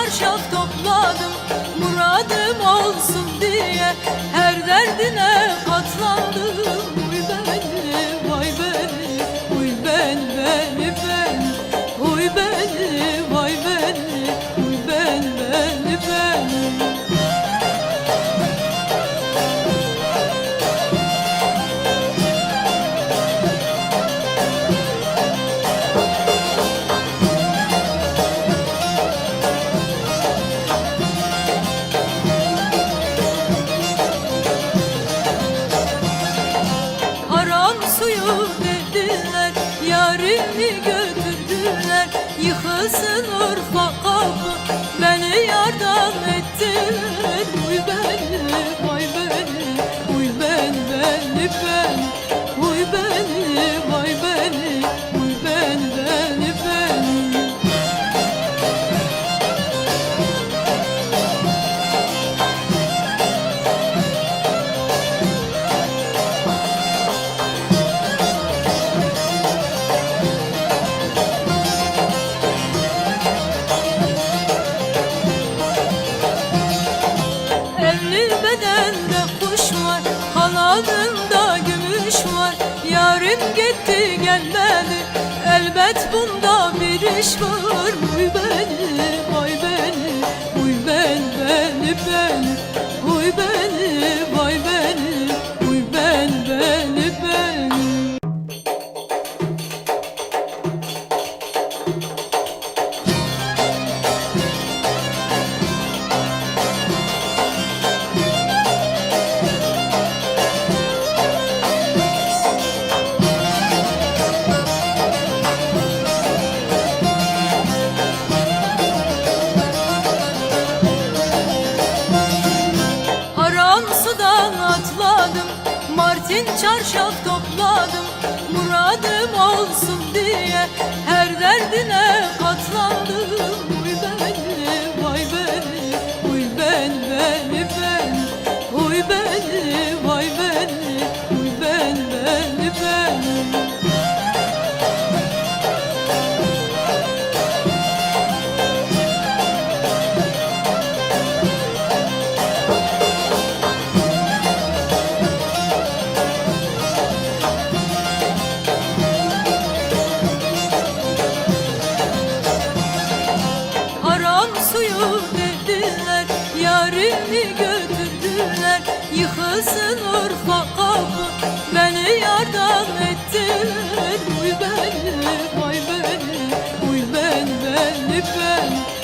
çarşaf topladım Muradım olsun diye Her derdine katlandım. Götürdüler. Yıkılsın urfa kapı Beni yardan ettiler. Uy beni vay beni Uy ben beni ben bedende kuş var Kanadında gümüş var. Yarim gitti gelmedi Elbet bunda bir iş var. Uy beni vay beni Uy ben beni beni Martin çarşaf topladım Muradım olsun diye. Her derdine koyu dediler Yarimi götürdüler. Yıkılsın Urfa kapı Beni yardan ettiler. Uy beni, vay beni Uy ben, beni, ben.